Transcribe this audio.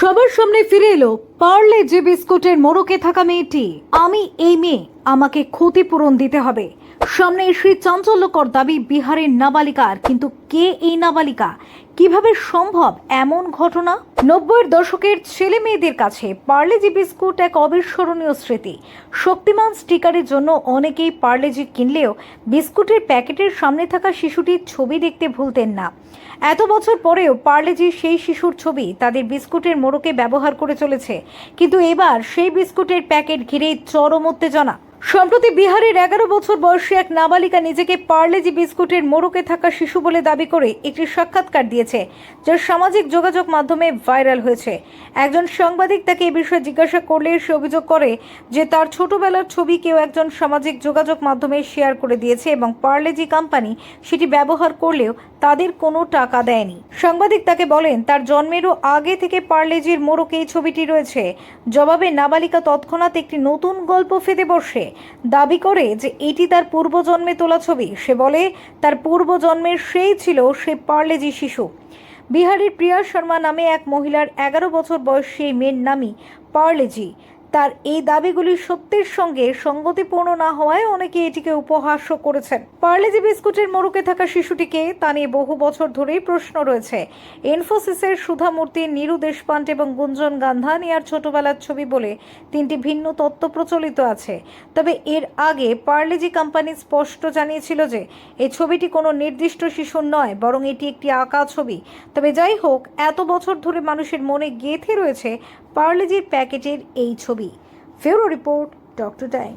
সবার সামনে ফিরে এলো পার্লে যে বিস্কুটের মোড়কে থাকা মেয়েটি। আমি, এই মেয়ে, আমাকে ক্ষতিপূরণ দিতে হবে। সামনে এসে চাঞ্চল্যকর দাবি বিহারের নাবালিকার। কিন্তু কে এই নাবালিকা? কীভাবে সম্ভব এমন ঘটনা? নব্বইয়ের দশকের ছেলে মেয়েদের কাছে পার্লেজি বিস্কুট এক অবিস্মরণীয় স্মৃতি। শক্তিমান স্টিকারের জন্য অনেকেই পার্লেজি কিনলেও বিস্কুটের প্যাকেটের সামনে থাকা শিশুটির ছবি দেখতে ভুলতেন না। এত বছর পরেও পার্লেজি সেই শিশুর ছবি তাদের বিস্কুটের মোড়কে ব্যবহার করে চলেছে। কিন্তু এবার সেই বিস্কুটের প্যাকেট ঘিরে চরম উত্তেজনা। সম্প্রতি বিহারের এগারো বছর বয়সী এক নাবালিকা নিজেকে পার্লেজি বিস্কুটের মোড়কে থাকা শিশু বলে দাবি করে একটি সাক্ষাৎকার দিয়েছে, যা সামাজিক যোগাযোগ মাধ্যমে ভাইরাল হয়েছে। একজন সাংবাদিক তাকে এ বিষয়ে জিজ্ঞাসা করলে সে অভিযোগ করে যে তার ছোটবেলার ছবি কেউ একজন সামাজিক যোগাযোগ মাধ্যমে শেয়ার করে দিয়েছে এবং পার্লেজি কোম্পানি সেটি ব্যবহার করলেও তাদের কোনো টাকা দেয়নি। সাংবাদিক তাকে বলেন, তার জন্মেরও আগে থেকে পার্লেজির মোড়কে এই ছবিটি রয়েছে। জবাবে নাবালিকা তৎক্ষণাৎ একটি নতুন গল্প ফেদে বসে। দাবি করে যে এটি তার পূর্বজন্মে তোলা ছবি। সে বলে, তার পূর্বজন্মের সেই ছিল সে পার্লেজি শিশু। বিহারের প্রিয়া শর্মা নামে এক মহিলার এগারো বছর বয়সী মেয়ের নামই পার্লেজি। তার এই দাবিগুলি সত্যের সঙ্গে সঙ্গতিপূর্ণ না হওয়ায় অনেকে এটিকে উপহাস্য করেছেন। পার্লেজি বিস্কুটের মোড়কে থাকা শিশুটিকে তা নিয়ে বহু বছর ধরেই প্রশ্ন রয়েছে। ইনফোসিসের সুধামূর্তি নীরু দেশপান্ডে এবং গুঞ্জন গান্ধানিয়ার ছোটবেলার ছবি বলে তিনটি ভিন্ন তত্ত্ব প্রচলিত আছে। তবে এর আগে পার্লেজি কোম্পানি স্পষ্ট জানিয়েছিল যে, এই ছবিটি কোনো নির্দিষ্ট শিশুর নয়, বরং এটি একটি আঁকা ছবি। তবে যাই হোক, এত বছর ধরে মানুষের মনে গেঁথে রয়েছে পার্লেজির প্যাকেটের এই ছবি ফেরো রিপোর্ট ডক্টর টাইম